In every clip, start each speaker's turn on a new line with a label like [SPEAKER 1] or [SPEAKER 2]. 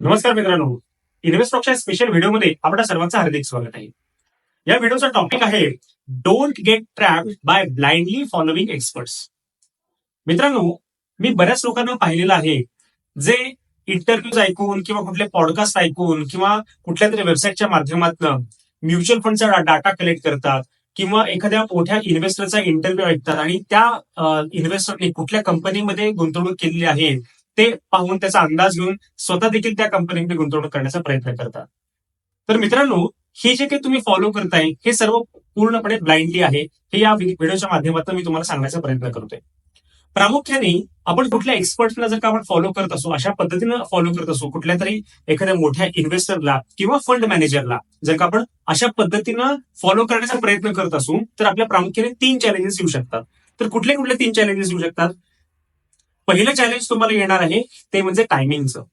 [SPEAKER 1] नमस्कार मित्रांनो. इन्व्हेस्टॉकच्या स्पेशल व्हिडिओमध्ये आपल्या सर्वांचं हार्दिक स्वागत आहे. या व्हिडिओचा टॉपिक आहे don't get trap by blindly following experts मित्रांनो मी बऱ्याच लोकांना पाहिलेलं आहे जे इंटरव्ह्यूज ऐकून किंवा कुठले पॉडकास्ट ऐकून किंवा कुठल्या तरी वेबसाईटच्या माध्यमातून म्युच्युअल फंडचा डाटा कलेक्ट करतात किंवा एखाद्या मोठ्या इन्व्हेस्टरचा इंटरव्ह्यू ऐकतात आणि त्या इन्व्हेस्टरने कुठल्या कंपनीमध्ये गुंतवणूक केलेली आहे ते पाहून त्याचा अंदाज घेऊन स्वतः देखील त्या कंपनीमध्ये गुंतवणूक करण्याचा प्रयत्न करतात. तर मित्रांनो हे जे काही तुम्ही फॉलो करताय हे सर्व पूर्णपणे ब्लाइंडली आहे. हे या व्हिडिओच्या माध्यमातून मी तुम्हाला सांगण्याचा प्रयत्न करतोय. प्रामुख्याने आपण कुठल्या एक्सपर्टला जर का आपण फॉलो करत असू अशा पद्धतीनं फॉलो करत असू कुठल्या तरी एखाद्या मोठ्या इन्व्हेस्टरला किंवा फंड मॅनेजरला जर का आपण अशा पद्धतीनं फॉलो करण्याचा प्रयत्न करत असू तर आपल्या प्रामुख्याने तीन चॅलेंजेस येऊ शकतात. तर कुठले कुठले तीन चॅलेंजेस येऊ शकतात? पहिलं चॅलेंज तुम्हाला येणार आहे ते म्हणजे टायमिंगचं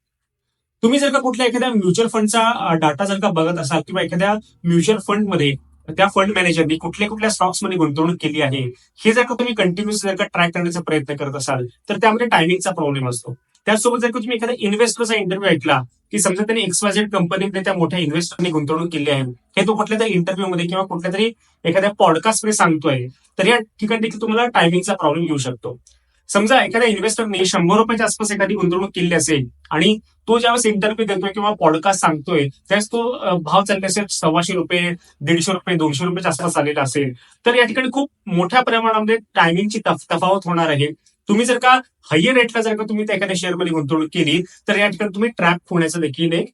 [SPEAKER 1] तुम्ही जर का कुठल्या एखाद्या म्युच्युअल फंडचा डाटा जर का बघत असाल किंवा एखाद्या म्युच्युअल फंडमध्ये त्या फंड मॅनेजरनी कुठल्या कुठल्या स्टॉक्समध्ये गुंतवणूक केली आहे हे जर का तुम्ही कंटिन्युअस जर का ट्रॅक करण्याचा प्रयत्न करत असाल तर त्यामध्ये टायमिंगचा प्रॉब्लेम असतो. त्यासोबत जर का तुम्ही एखाद्या इन्व्हेस्टरचा इंटरव्ह्यू ऐकला की समजा त्यांनी एक्सवायझेड कंपनीमध्ये त्या मोठ्या इन्व्हेस्टरने गुंतवणूक केली आहे हे तो कुठल्या तरी इंटरव्ह्यू मध्ये किंवा कुठल्या तरी एखाद्या पॉडकास्टमध्ये सांगतोय तर या ठिकाणी देखील तुम्हाला टायमिंगचा प्रॉब्लेम येऊ शकतो. समजा एखाद्या इन्व्हेस्टरने शंभर रुपयाच्या आसपास एखादी गुंतवणूक केली असेल आणि तो ज्यावेळेस इंटरव्ह्यू देतोय किंवा पॉडकास्ट सांगतोय त्यावेळेस तो भाव चालले असेल सव्वाशे रुपये दीडशे रुपये दोनशे रुपयाच्या आसपास आलेला असेल तर या ठिकाणी खूप मोठ्या प्रमाणामध्ये टायमिंगची तफावत होणार आहे. तुम्ही जर का हायर रेटला जर का तुम्ही एखाद्या शेअरमध्ये गुंतवणूक केली तर या ठिकाणी तुम्ही ट्रॅप होण्याचं देखील एक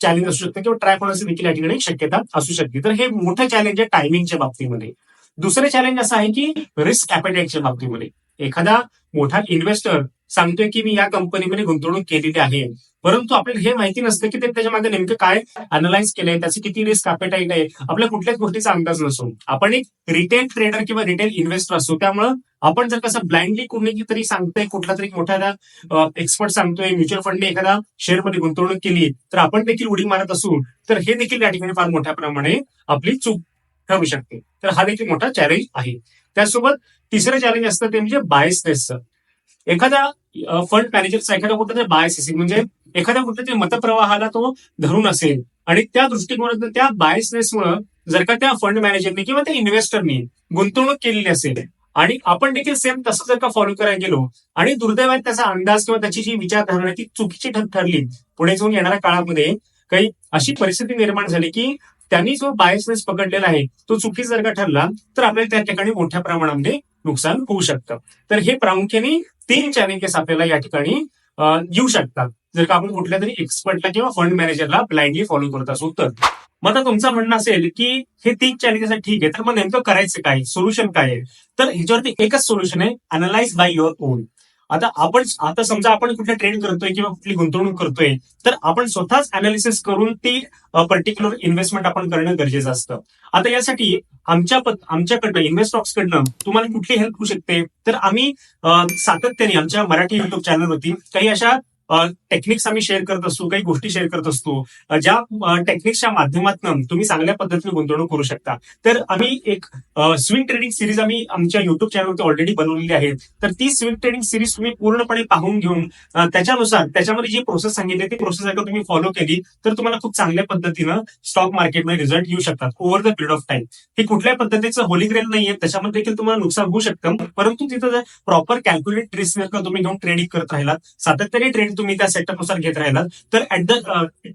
[SPEAKER 1] चॅलेंज असू शकतं किंवा ट्रॅप होण्याचं देखील या ठिकाणी शक्यता असू शकते. तर हे मोठं चॅलेंज आहे टायमिंगच्या बाबतीमध्ये. दुसरं चॅलेंज असं आहे की रिस्क ॲपेटाईटच्या बाबतीमध्ये. एखादा मोठा इन्व्हेस्टर सांगतोय की मी या कंपनीमध्ये गुंतवणूक केलेली आहे. परंतु आपल्याला हे माहिती नसतं की ते त्याच्यामागे नेमकं काय अनालाइज केलंय त्याचे किती रिस्क अपेटाईट आहे. आपल्या कुठल्याच गोष्टीचा अंदाज नसतो. आपण एक रिटेल ट्रेडर किंवा रिटेल इन्व्हेस्टर असतो. त्यामुळं आपण जर कसं ब्लाइंडली कोणी तरी सांगतोय कुठला तरी मोठा एक्सपर्ट सांगतोय म्युच्युअल फंडने एखादा शेअरमध्ये गुंतवणूक केली तर आपण देखील उडी मारत असू तर हे देखील या ठिकाणी फार मोठ्या प्रमाणे आपली चूक ठरू शकते. तर हा देखील मोठा चॅलेंज आहे. त्यासोबत तिसरं चॅलेंज असतं ते म्हणजे बायसनेसचं एखादा फंड मॅनेजरचा एखादा कुठं तरी बायस असेल म्हणजे एखाद्या कुठल्या तरी मतप्रवाहाला तो धरून असेल आणि त्या दृष्टिकोनातून त्या बायसनेसमुळे जर का त्या फंड मॅनेजरने किंवा त्या इन्व्हेस्टरनी गुंतवणूक केलेली असेल आणि आपण देखील सेम तसं जर का फॉलो करायला गेलो आणि दुर्दैवात त्याचा अंदाज किंवा त्याची जी विचारधारणा ती चुकीची ठरली पुढे जाऊन येणाऱ्या काळामध्ये काही अशी परिस्थिती निर्माण झाली की त्यांनी जो बायसनेस पकडलेला आहे तो चुकी जर का ठरला तर आपल्याला त्या ठिकाणी मोठ्या प्रमाणामध्ये नुकसान होऊ शकतं. तर हे प्रामुख्याने तीन चॅलेंजेस आपल्याला या ठिकाणी येऊ शकतात. जर का आपण कुठल्या तरी एक्सपर्टला किंवा फंड मॅनेजरला ब्लाइंडली फॉलो करत असू तर. मग आता तुमचं म्हणणं असेल की हे तीन चॅलेंजेस ठीक आहे. तर मग नेमकं करायचं काय? सोल्युशन काय आहे? तर ह्याच्यावरती एकच सोल्युशन आहे अनालाइज बाय युअर ओन आता आपण आता समजा आपण कुठला ट्रेड करतोय किंवा कुठली गुंतवणूक करतोय तर आपण स्वतःच अनालिसिस करून ती पर्टिक्युलर इन्व्हेस्टमेंट आपण करणं गरजेचं असतं. आता यासाठी आमच्या आमच्याकडनं इन्व्हेस्टॉक्स कडनं तुम्हाला कुठली हेल्प होऊ शकते? तर आम्ही सातत्याने आमच्या मराठी युट्यूब चॅनलवरती काही अशा टेक्निक्स आम्ही शेअर करत असतो काही गोष्टी शेअर करत असतो ज्या टेक्निक्सच्या माध्यमातून तुम्ही चांगल्या पद्धतीने गुंतवणूक करू शकता. तर आम्ही एक स्विंग ट्रेडिंग सिरीज आम्ही आमच्या युट्यूब चॅनलवरती ऑलरेडी बनवलेली आहे. तर ती स्विंग ट्रेडिंग सिरीज तुम्ही पूर्णपणे पाहून घेऊन त्याच्यानुसार त्याच्यामध्ये जी प्रोसेस सांगितली ती प्रोसेस जर तुम्ही फॉलो केली तर तुम्हाला खूप चांगल्या पद्धतीनं स्टॉक मार्केटमध्ये रिझल्ट येऊ शकतात over the period of time हे कुठल्याही पद्धतीचं होली ग्रेल नाहीये. त्याच्यामध्ये देखील तुम्हाला नुकसान होऊ शकतं. परंतु तिथं जर प्रॉपर कॅल्क्युलेट रिस्क जर तुम्ही घेऊन ट्रेडिंग करत राहिलात सातत्याने ट्रेड तुम्ही त्या सेटअपनुसार घेत राहिलात तर at the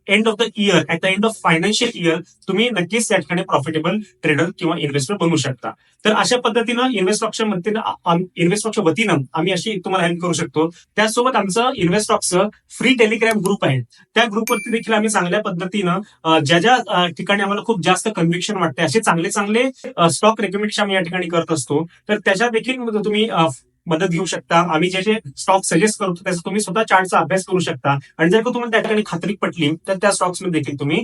[SPEAKER 1] end of the year at the end of financial year तुम्ही नक्कीच त्या ठिकाणी प्रॉफिटेबल ट्रेडर किंवा इन्व्हेस्टर बनू शकता. तर अशा पद्धतीनं इन्व्हेस्टॉकच्या इन्व्हेस्ट इन्व्हेस्टॉकच्या वतीनं आम्ही अशी तुम्हाला हेल्प करू शकतो. त्यासोबत आमचं इन्व्हेस्टॉकचं फ्री टेलिग्राम ग्रुप आहे. त्या ग्रुपवरती देखील आम्ही चांगल्या पद्धतीनं ज्या ज्या ठिकाणी आम्हाला खूप जास्त कन्व्हिक्शन वाटते असे चांगले चांगले स्टॉक रेकमेंडेशन आम्ही या ठिकाणी करत असतो. तर त्याच्या देखील तुम्ही मदत घेऊ शकता. आम्ही जे जे स्टॉक सजेस्ट करतो त्याचा तुम्ही स्वतः चार्टचा अभ्यास करू शकता. आणि जर का तुम्हाला त्या ठिकाणी खात्री पटली तर त्या स्टॉक्समध्ये देखील तुम्ही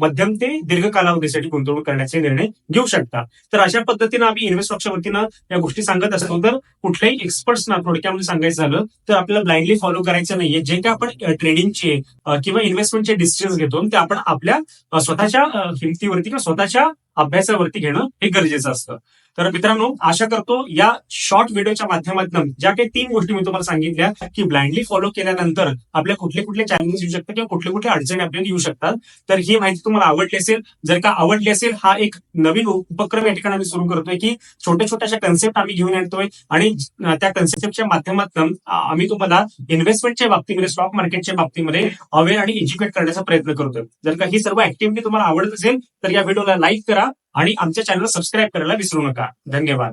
[SPEAKER 1] मध्यम ते दीर्घ कालावधीसाठी गुंतवणूक करण्याचे निर्णय घेऊ शकता. तर अशा पद्धतीनं आम्ही इन्व्हेस्टॉकच्या वतीनं या गोष्टी सांगत असतो. तर कुठल्याही एक्सपर्ट्सना थोडक्यामध्ये सांगायचं झालं तर आपल्याला ब्लाइंडली फॉलो करायचं नाहीये. जे काही आपण ट्रेडिंगचे किंवा इन्व्हेस्टमेंटचे डिसिजन घेतो ते आपण आपल्या स्वतःच्या किमतीवरती हिमतीवरती किंवा स्वतःच्या अभ्यासावरती घेणं हे गरजेचं असतं. तर मित्रांनो आशा करतो या शॉर्ट व्हिडिओच्या माध्यमातून ज्या काही तीन गोष्टी मी तुम्हाला सांगितल्या की ब्लाइंडली फॉलो केल्यानंतर आपल्या कुठले कुठले चॅलेंजेस येऊ शकतात किंवा कुठले कुठले अडचणी आपल्याला येऊ शकतात. तर ही माहिती तुम्हाला आवडली असेल जर का आवडली असेल हा एक नवीन उपक्रम या ठिकाणी आम्ही सुरू करतोय की छोट्या छोट्याशा कन्सेप्ट आम्ही घेऊन येतोय आणि त्या कन्सेप्टच्या माध्यमातून आम्ही तुम्हाला इन्व्हेस्टमेंटच्या बाबतीमध्ये स्टॉक मार्केटच्या बाबतीमध्ये अवेअर आणि एज्युकेट करण्याचा प्रयत्न करतोय. जर का ही सर्व ऍक्टिव्हिटी तुम्हाला आवडत असेल तर या व्हिडिओला लाईक करा. आणि आमच्या चॅनलला सबस्क्राईब करायला विसरू नका. धन्यवाद.